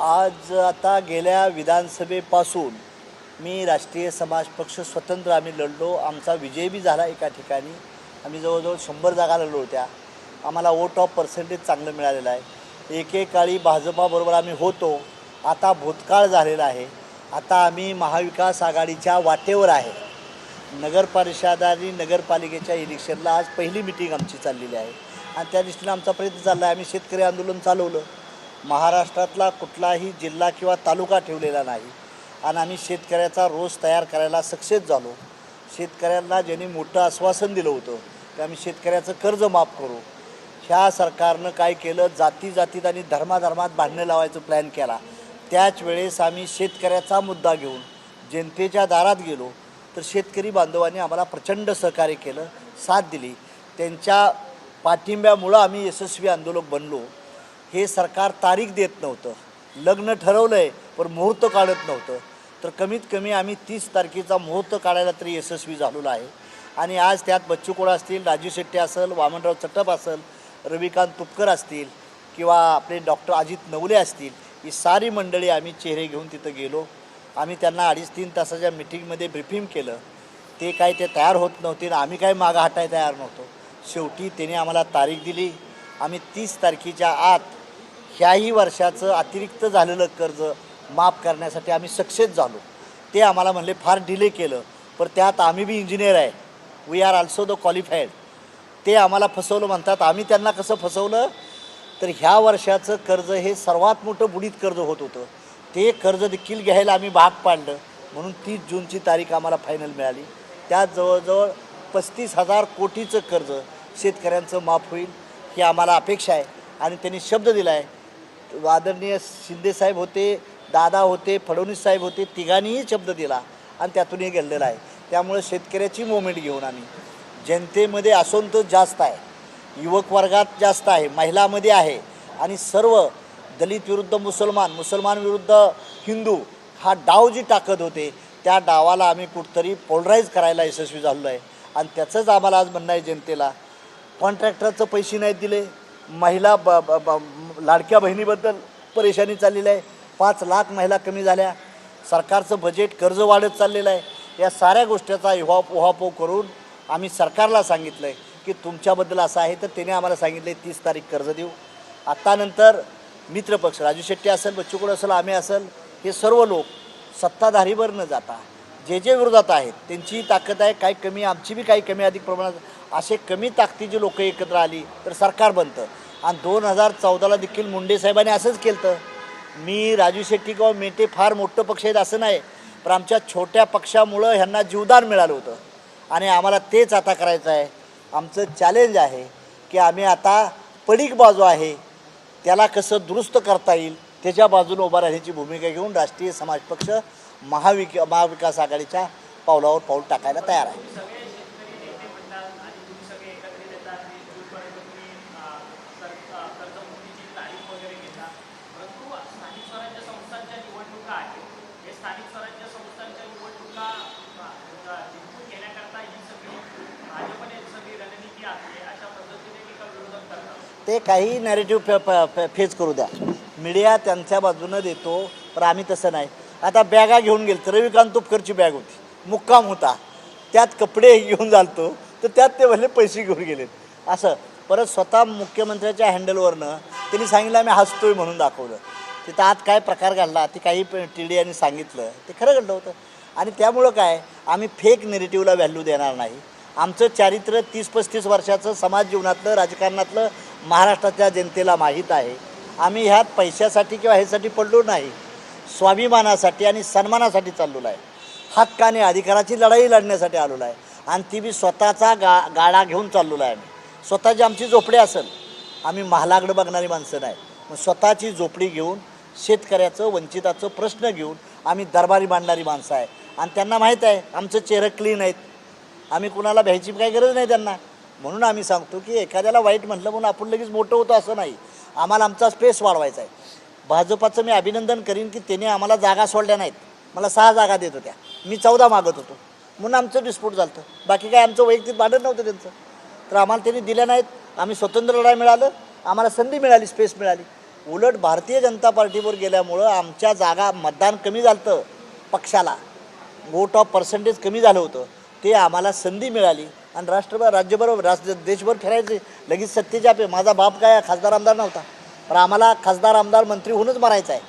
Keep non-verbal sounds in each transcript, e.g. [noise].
आज आता गेल्या विधानसभेपासून मी राष्ट्रीय समाज पक्ष स्वतंत्र आम्ही लढलो. आमचा विजय बी झाला एका ठिकाणी. आम्ही जवळजवळ शंभर जागा लढलो होत्या. आम्हाला वोट ऑफ पर्सेंटेज चांगलं मिळालेलं आहे. एकेकाळी भाजपाबरोबर आम्ही होतो. आता भूतकाळ झालेला आहे. आता आम्ही महाविकास आघाडीच्या वाटेवर आहे. नगर परिषद आणि नगरपालिकेच्या इलेक्शनला आज पहिली मिटिंग आमची चाललेली आहे. आणि त्या दृष्टीनं आमचा प्रयत्न चालला आहे. आम्ही शेतकरी आंदोलन चालवलं. महाराष्ट्रातला कुठलाही जिल्हा किंवा तालुका ठेवलेला नाही. आणि आम्ही शेतकऱ्याचा रोज तयार करायला सक्सेस झालो. शेतकऱ्यांना ज्यांनी मोठं आश्वासन दिलं होतं की आम्ही शेतकऱ्याचं कर्ज माफ करू. ह्या सरकारनं काय केलं? जाती जातीत आणि धर्माधर्मात भांडणं लावायचं प्लॅन केला. त्याच वेळेस आम्ही शेतकऱ्याचा मुद्दा घेऊन जनतेच्या दारात गेलो. तर शेतकरी बांधवांनी आम्हाला प्रचंड सहकार्य केलं साथ दिली. त्यांच्या पाठिंब्यामुळं आम्ही यशस्वी आंदोलक बनलो. हे सरकार तारीख देत नव्हतं. लग्न ठरवलं आहे पण मुहूर्त काढत नव्हतं. तर कमीत कमी आम्ही तीस तारखेचा मुहूर्त काढायला तरी यशस्वी झालेलो आहे. आणि आज त्यात बच्चू कोळा असतील राजू शेट्टी असेल वामनराव चटप असेल रविकांत तुपकर असतील किंवा आपले डॉक्टर अजित नवले असतील ही सारी मंडळी आम्ही चेहरे घेऊन तिथं गेलो. आम्ही त्यांना अडीच तीन तासाच्या मिटिंगमध्ये ब्रिफिंग केलं. ते काय ते तयार होत नव्हते आणि आम्ही काय मागं हटाय तयार नव्हतो. शेवटी त्याने आम्हाला तारीख दिली. आम्ही तीस तारखेच्या आत ह्याही वर्षाचं अतिरिक्त झालेलं कर्ज माफ करण्यासाठी आम्ही सक्सेस झालो. ते आम्हाला म्हणले फार डिले केलं. पण त्यात आम्ही बी इंजिनियर आहे. We are also the qualified ते आम्हाला फसवलं म्हणतात आम्ही त्यांना कसं फसवलं? तर ह्या वर्षाचं कर्ज हे सर्वात मोठं बुडीत कर्ज होत होतं. ते कर्ज देखील घ्यायला आम्ही भाग पाडलं. म्हणून तीस जूनची तारीख आम्हाला फायनल मिळाली. त्यात जवळजवळ पस्तीस हजार कोटीचं कर्ज शेतकऱ्यांचं माफ होईल ही आम्हाला अपेक्षा आहे. आणि त्यांनी शब्द दिला आहे आदरणीय शिंदेसाहेब होते दादा होते फडणवीस साहेब होते तिघांनीही शब्द दिला आणि त्यातूनही गेलेला आहे. त्यामुळे शेतकऱ्याची मुवमेंट घेऊन आम्ही. जनतेमध्ये असंतोष जास्त आहे. युवक वर्गात जास्त आहे. महिलामध्ये आहे. आणि सर्व दलित विरुद्ध मुसलमान मुसलमान विरुद्ध हिंदू हा डाव जी टाकत होते त्या डावाला आम्ही कुठतरी पोलराईज करायला यशस्वी झालेलो आहे. आणि त्याचंच आम्हाला आज म्हणणं आहे जनतेला. कॉन्ट्रॅक्टरचं पैसे नाहीत दिले. महिला ब ब ब लाडक्या बहिणीबद्दल परेशानी चाललेली आहे. पाच लाख महिला कमी झाल्या. सरकारचं बजेट कर्ज वाढत चाललेलं आहे. या साऱ्या गोष्टीचा इव्हा उहापोह करून आम्ही सरकारला सांगितलं आहे की तुमच्याबद्दल असं आहे तर त्याने आम्हाला सांगितलं आहे तीस तारीख कर्ज देऊ. आत्तानंतर मित्रपक्ष राजू शेट्टी असेल बच्चूकडं असेल आम्ही असेल हे सर्व लोक सत्ताधारीवर न जाता जे जे विरोधात आहेत त्यांचीही ताकद आहे. काही कमी आमची बी काही कमी अधिक प्रमाणात. असे कमी ताकदीची लोक एकत्र आली तर सरकार बनतं. आणि दोन हजार चौदाला देखील मुंडे साहेबांनी असंच केलं तर मी राजू शेट्टी किंवा मेटे फार मोठं पक्ष आहेत असं नाही पण आमच्या छोट्या पक्षामुळं ह्यांना जीवदान मिळालं होतं. आणि आम्हाला तेच आता करायचं आहे. आमचं चॅलेंज आहे की आम्ही आता पडीक बाजू आहे. त्याला कसं दुरुस्त करता येईल त्याच्या बाजूने उभा राहण्याची भूमिका घेऊन राष्ट्रीय समाज पक्ष महाविक महाविकास आघाडीच्या पावलावर पाऊल टाकायला तयार आहे सगळे शेतकरी नेते म्हणतात आणि तुम्ही सगळे एकत्रित येतात आणि जूनपर्यंत तुम्ही अं, कर- अं, कर्जमुक्तीची तारीख वगैरे घेता परंतु स्थानिक स्वराज्य संस्थांच्या निवडणुका आहेत हे स्थानिक स्वराज्य संस्थांच्या निवडणुका अं, जिंकून घेण्याकरता ही सगळी भाजपने सगळी रणनीती आहे अशा पद्धतीने मी का विरोधक करतात ते काही नॅरेटिव्ह फे फ- फेस करू द्या. मीडिया त्यांच्या बाजूनं देतो पण आम्ही तसं नाही. आता बॅगा घेऊन गेलो तर रविकांत तुपकरची बॅग होती. मुक्काम होता. त्यात कपडे [laughs] घेऊन जालतो. तर त्यात ते भले पैसे घेऊन गेलेत असं. परत स्वतः मुख्यमंत्र्याच्या हँडलवरनं त्यांनी सांगितलं आम्ही हसतोय म्हणून दाखवलं. तिथं आत काय प्रकार घडला ते काही टी डी यांनी सांगितलं. ते खरं घडलं होतं. आणि त्यामुळं काय? आम्ही फेक नेरेटिव्हला व्हॅल्यू देणार नाही. आमचं चारित्र्य तीस पस्तीस वर्षाचं समाज जीवनातलं राजकारणातलं महाराष्ट्राच्या जनतेला माहीत आहे. आम्ही ह्यात पैशासाठी किंवा ह्यासाठी पडलो नाही. स्वाभिमानासाठी आणि सन्मानासाठी चाललेलो आहे हक्क आणि अधिकाराची लढाई लढण्यासाठी आलेलो आहे. आणि ती बी स्वतःचा गा गाडा घेऊन चाललेलो आहे आम्ही. स्वतःची आमची झोपडी असेल. आम्ही महालाकडं बघणारी माणसं नाही. मग स्वतःची झोपडी घेऊन शेतकऱ्याचं वंचिताचं प्रश्न घेऊन आम्ही दरबारी मांडणारी माणसं आहे. आणि त्यांना माहीत आहे आमचं चेहरं क्लीन आहेत. आम्ही कुणाला भ्यायची काही गरज नाही त्यांना. म्हणून आम्ही सांगतो की एखाद्याला वाईट म्हटलं म्हणून आपण लगेच मोठं होतो असं नाही. आम्हाला आमचा स्पेस वाढवायचा आहे. भाजपाचं मी अभिनंदन करीन की त्याने आम्हाला जागा सोडल्या नाहीत. मला सहा जागा देत होत्या. मी चौदा मागत होतो. म्हणून आमचं डिस्प्यूट झालं होतं. बाकी काय आमचं वैयक्तिक भांडण नव्हतं त्यांचं. तर आम्हाला त्यांनी दिल्या नाहीत. आम्ही स्वतंत्र लढाई मिळालं. आम्हाला संधी मिळाली स्पेस मिळाली. उलट भारतीय जनता पार्टीवर गेल्यामुळं आमच्या जागा मतदान कमी झालं पक्षाला. वोट ऑफ पर्सेंटेज कमी झालं होतं. ते आम्हाला संधी मिळाली. आणि राष्ट्रभर राज्यभर राष्ट्र देशभर फिरायचे. लगेच सत्तेच्या पे माझा बाप काय खासदार आमदार नव्हता. पण आम्हाला खासदार आमदार मंत्री होऊनच मारायचं आहे.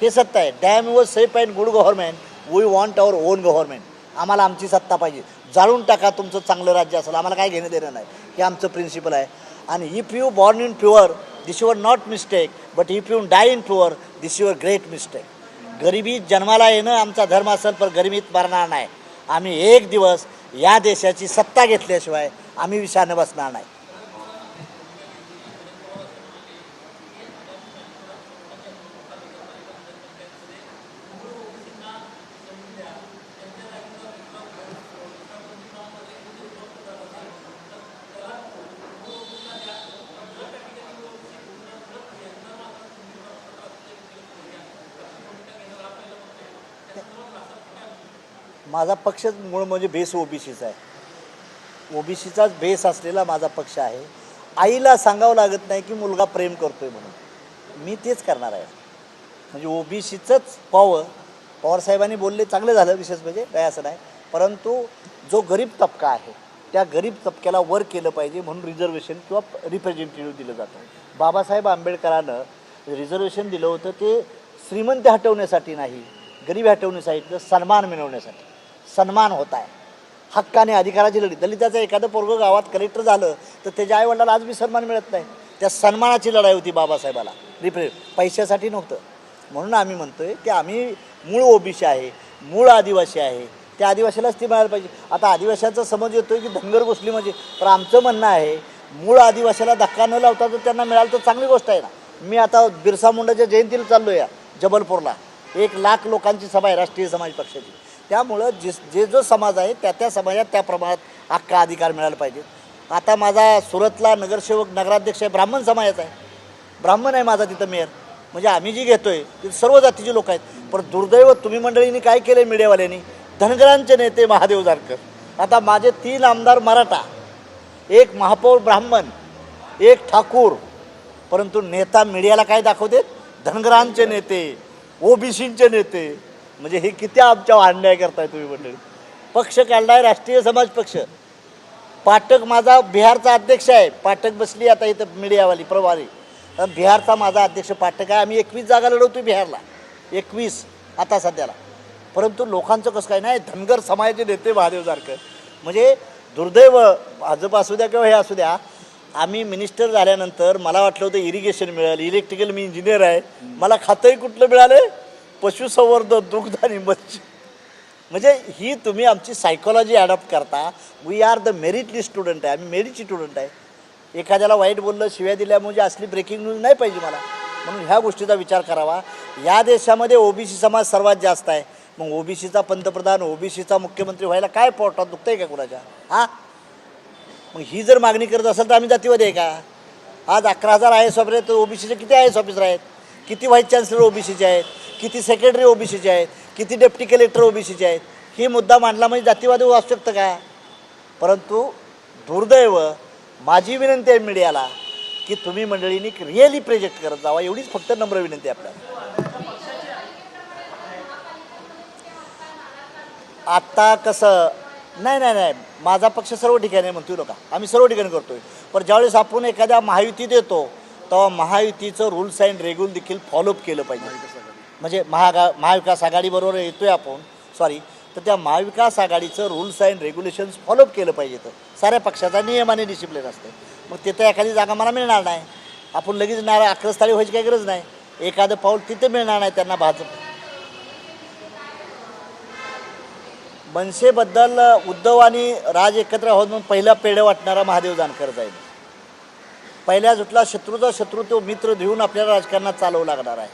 हे सत्ता आहे. Dam was safe and good government we want our own government आम्हाला आमची सत्ता पाहिजे. जाळून टाका तुमचं चांगलं राज्य असेल. आम्हाला काय घेणं देणं नाही. हे आमचं प्रिन्सिपल आहे. आणि if you born in poor this your not mistake but if you die in poor this your great mistake गरिबीत जन्माला येणं आमचा धर्म असेल पण गरिबीत मरणार नाही. आम्ही एक दिवस या देशाची सत्ता घेतल्याशिवाय आम्ही विषाणं बसणार नाही. माझा पक्षच मूळ म्हणजे बेस ओबीसीचा आहे. ओबीसीचाच बेस असलेला माझा पक्ष आहे. आईला सांगावं लागत नाही की मुलगा प्रेम करतोय म्हणून. मी तेच करणार आहे. म्हणजे ओबीसीचंच पॉवर पवारसाहेबांनी बोलले चांगलं झालं विशेष म्हणजे काय असं नाही. परंतु जो गरीब तबका आहे त्या गरीब तबक्याला वर केलं पाहिजे म्हणून रिझर्वेशन किंवा रिप्रेझेंटेटिव्ह दिलं जातं. बाबासाहेब आंबेडकरानं रिझर्वेशन दिलं होतं ते श्रीमंत हटवण्यासाठी नाही गरीब हटवण्यासाठी तर सन्मान मिळवण्यासाठी. सन्मान होत आहे. हक्काने अधिकाराची लढी दलिताचं एखादं पोरगं गावात कलेक्टर झालं तर त्याच्या आईवडिलाला आज बी सन्मान मिळत नाही. त्या सन्मानाची लढाई होती बाबासाहेबाला. रिप्रे पैशासाठी नव्हतं. म्हणून आम्ही म्हणतोय की आम्ही मूळ ओबीसी आहे मूळ आदिवासी आहे. त्या आदिवासीलाच ती मिळायला पाहिजे. आता आदिवासीचा समज येतोय की धनगर घुसली म्हणजे पण आमचं म्हणणं आहे मूळ आदिवासीला धक्का न लावता तर त्यांना मिळालं तर चांगली गोष्ट आहे ना. मी आता बिरसा मुंडाच्या जयंतीला चाललो या जबलपूरला. एक लाख लोकांची सभा आहे राष्ट्रीय समाज पक्षाची. त्यामुळं जिस जे जो समाज आहे त्या त्या समाजात त्या प्रमाणात हक्का अधिकार मिळाला पाहिजे. आता माझा सुरतला नगरसेवक नगराध्यक्ष आहे ब्राह्मण समाजाचा आहे. ब्राह्मण आहे माझा तिथं मेयर म्हणजे आम्ही जी घेतोय ती सर्व जातीचे लोक आहेत. पण दुर्दैव तुम्ही मंडळींनी काय केलं मीडियावाल्यांनी धनगरांचे नेते महादेव जानकर आता माझे तीन आमदार मराठा. एक महापौर ब्राह्मण एक ठाकूर. परंतु नेता मीडियाला काय दाखवते? धनगरांचे नेते ओबीसींचे नेते. म्हणजे हे किती आमच्या अन्याय करताय तुम्ही मंडळी? पक्ष काढलाय राष्ट्रीय समाज पक्ष. पाठक माझा बिहारचा अध्यक्ष आहे. पाठक बसली आता इथं मीडियावाली प्रभारी. बिहारचा माझा अध्यक्ष पाठक आहे. आम्ही एकवीस जागा लढवतो बिहारला. एकवीस आता सध्याला. परंतु लोकांचं कसं काय नाही धनगर समाजाचे नेते महादेव जारकर. म्हणजे दुर्दैव भाजप असू द्या किंवा हे असू द्या आम्ही मिनिस्टर झाल्यानंतर मला वाटलं होतं इरिगेशन मिळेल इलेक्ट्रिकल मी इंजिनियर आहे. मला खातंही कुठलं मिळालं? पशुसंवर्धन दुग्ध आणि मच्छी म्हणजे ही तुम्ही आमची सायकोलॉजी ॲडॉप्ट करता. We are the merit list student आहे. आम्ही मेरिटची स्टुडंट आहे. एखाद्याला वाईट बोललं शिव्या दिल्या म्हणजे असली ब्रेकिंग न्यूज नाही पाहिजे मला. म्हणून ह्या गोष्टीचा विचार करावा. या देशामध्ये ओबीसी समाज सर्वात जास्त आहे. मग ओबीसीचा पंतप्रधान ओबीसीचा मुख्यमंत्री व्हायला काय पोटात आहे का कुणाच्या? हां? मग ही जर मागणी करत असेल तर आम्ही जातीवादी आहे का? आज अकरा हजार आय एस ऑफिसर आहेत तर ओबीसीचे किती आय एस ऑफिसर आहेत? किती व्हाईस चान्सलर ओबीसीचे आहेत? किती सेक्रेटरी ओबीसीचे आहेत किती डेप्टी कलेक्टर ओबीसीचे आहेत ही मुद्दा मांडला म्हणजे जातीवादी असू शकतं का? परंतु दुर्दैव माझी विनंती आहे मीडियाला की तुम्ही मंडळींनी रिअली प्रेजेक्ट करत जावा एवढीच फक्त नम्र विनंती आहे आपल्याला. आत्ता कसं नाही नाही नाही माझा पक्ष सर्व ठिकाणी म्हणतोय नका. आम्ही सर्व ठिकाणी करतोय. पण ज्यावेळेस आपण एखाद्या महायुतीत येतो तेव्हा महायुतीचं रूल्स अँड रेग्युल देखील फॉलोअप केलं पाहिजे. म्हणजे महागा महाविकास आघाडीबरोबर येतोय आपण सॉरी तर त्या महाविकास आघाडीचं रूल्स अँड रेग्युलेशन्स फॉलोअप केलं पाहिजे तर. साऱ्या पक्षाचा नियम आणि डिसिप्लिन असते. मग तिथं एखादी जागा मला मिळणार नाही. आपण लगेच नारा अकरस्थाळी व्हायची काही गरज नाही. एखादं पाऊल तिथे मिळणार नाही त्यांना भाजप. मनसेबद्दल उद्धव आणि राज एकत्र होऊन म्हणून पहिला पेढे वाटणारा महादेव जानकर जाईल. पहिल्या जुटला शत्रूचा शत्रू तो मित्र देऊन आपल्याला राजकारणात चालवू लागणार आहे.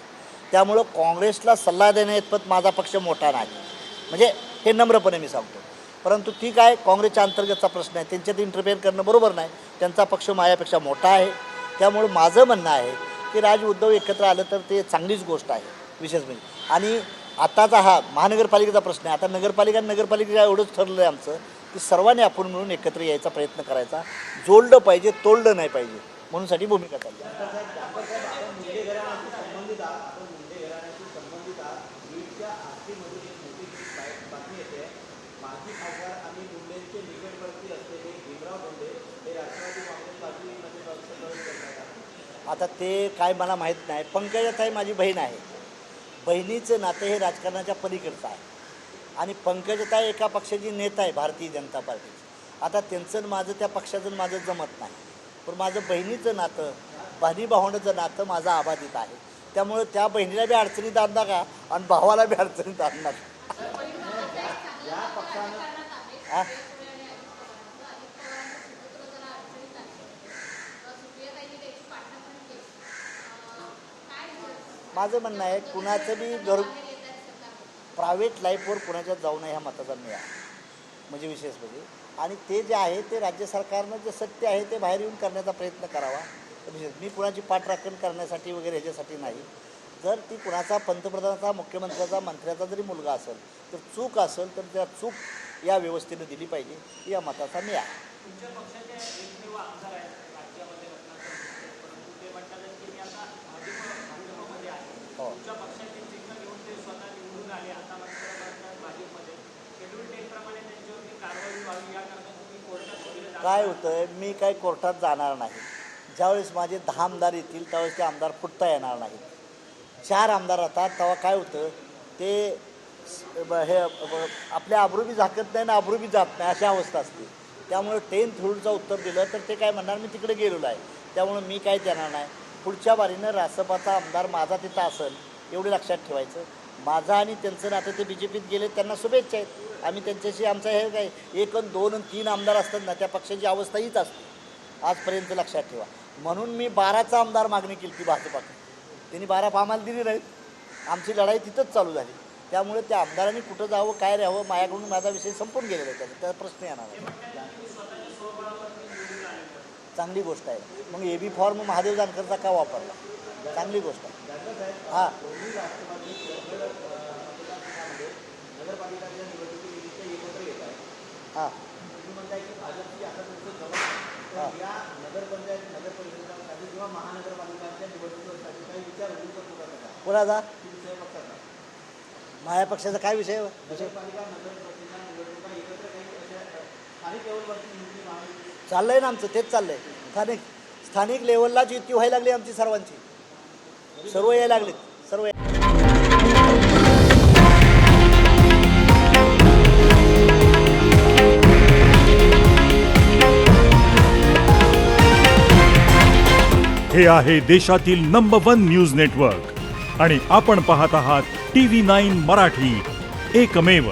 त्यामुळं काँग्रेसला सल्ला देण्याइतपत माझा पक्ष मोठा नाही. म्हणजे हे नम्रपणे मी सांगतो. परंतु ठीक आहे काँग्रेसच्या अंतर्गतचा प्रश्न आहे. त्यांच्यात इंटरफेअर करणं बरोबर नाही. त्यांचा पक्ष माझ्यापेक्षा मोठा आहे. त्यामुळं माझं म्हणणं आहे की राज उद्धव एकत्र आलं तर ते चांगलीच गोष्ट आहे विशेष म्हणजे. आणि आताचा हा महानगरपालिकेचा प्रश्न आहे. आता नगरपालिका नगरपालिकेच्या एवढंच ठरलं आहे आमचं की सर्वांनी आपण मिळून एकत्र यायचा प्रयत्न करायचा. जोडलं पाहिजे तोडलं नाही पाहिजे. म्हणूनसाठी भूमिका चालली. आता ते काय मला माहीत नाही. पंकजाताई माझी बहीण आहे. बहिणीचं नातं हे राजकारणाच्या पलीकडचं आहे. आणि पंकजताई एका पक्षाची नेता आहे भारतीय जनता पार्टीची. आता त्यांचं आणि माझं त्या पक्षाचं आणि माझं जमत नाही. पण माझं बहिणीचं नातं बहिणी भावंडाचं नातं माझं आबाधित आहे. त्यामुळं त्या बहिणीला बी अडचणीत आणणार का? आणि भावाला बी अडचणीत आणणार? या माझं म्हणणं आहे कुणाचं बी घर प्रायव्हेट लाईफवर कुणाच्या जाऊ नये ह्या मताचा मी आहे. म्हणजे विशेष म्हणजे. आणि ते जे आहे ते राज्य सरकारनं जे सत्य आहे ते बाहेर येऊन करण्याचा प्रयत्न करावा. विशेष मी कुणाची पाठराखण करण्यासाठी वगैरे ह्याच्यासाठी नाही. जर ती कुणाचा पंतप्रधानाचा मुख्यमंत्र्याचा मंत्र्याचा जरी मुलगा असेल तर चूक असेल तर त्या चूक या व्यवस्थेनं दिली पाहिजे. या मताचा मी आहे तुमच्या पक्षाचे एकमेव आमदार आहेत राज्यामध्ये रत्नागिरीचे. परंतु ते म्हणतात की मी आता भाजप भाजपमध्ये आहे हो तुमच्या पक्षाचे चिन्ह घेऊन ते स्वतः निवडून आले. आता मात्र भाजपमध्ये. शेड्यूल टेनप्रमाणे त्यांच्यावरती कारवाई व्हावी याकरता तुम्ही कोर्टात वगैरे काय होतं मी काय कोर्टात जाणार नाही. ज्यावेळेस माझे दहा आमदार येतील त्यावेळेस ते आमदार फुटता येणार नाहीत. चार आमदार राहतात तेव्हा काय होतं? ते हे आपल्या आबरूबी झाकत नाही ना आबरूबी जात नाही अशी अवस्था असते. त्यामुळे टेन थ्रूडचं उत्तर दिलं तर ते काय म्हणणार? मी तिकडे गेलेलो आहे. त्यामुळं मी काय देणार नाही. पुढच्या बारीनं रासपाचा आमदार माझा तिथं असेल एवढे लक्षात ठेवायचं. माझा आणि त्यांचं नातं ते बी जे पीत गेले त्यांना शुभेच्छा आहेत. आम्ही त्यांच्याशी आमचं हे काय एक आणि दोन आणि तीन आमदार असतात ना त्या पक्षाची अवस्था हीच असते. आजपर्यंत लक्षात ठेवा. म्हणून मी बाराचा आमदार मागणी केली ती भाजपाकडे त्यांनी बारा आम्हाला दिली नाहीत. आमची लढाई तिथंच चालू झाली. त्यामुळे त्या आमदारांनी कुठं जावं काय राहावं माझ्याकडून माझा विषय संपून गेलेला आहे त्याचा. त्याचा प्रश्न येणार आहे. चांगली गोष्ट आहे. मग ए बी फॉर्म महादेव जानकरचा का वापरला? चांगली गोष्ट आहे. हां. हां. कोणाचा? माझ्या पक्षाचा काय विषय आहे? चाललंय ना आमचं तेच चाललंय. स्थानिक स्थानिक लेवललाच युती व्हायला लागली आमची सर्वांची. सर्व यायला लागलेत. सर्व हे आहे देशातील नंबर वन न्यूज नेटवर्क आणि आपण पाहत आहात टी व्ही नाईन मराठी. एकमेव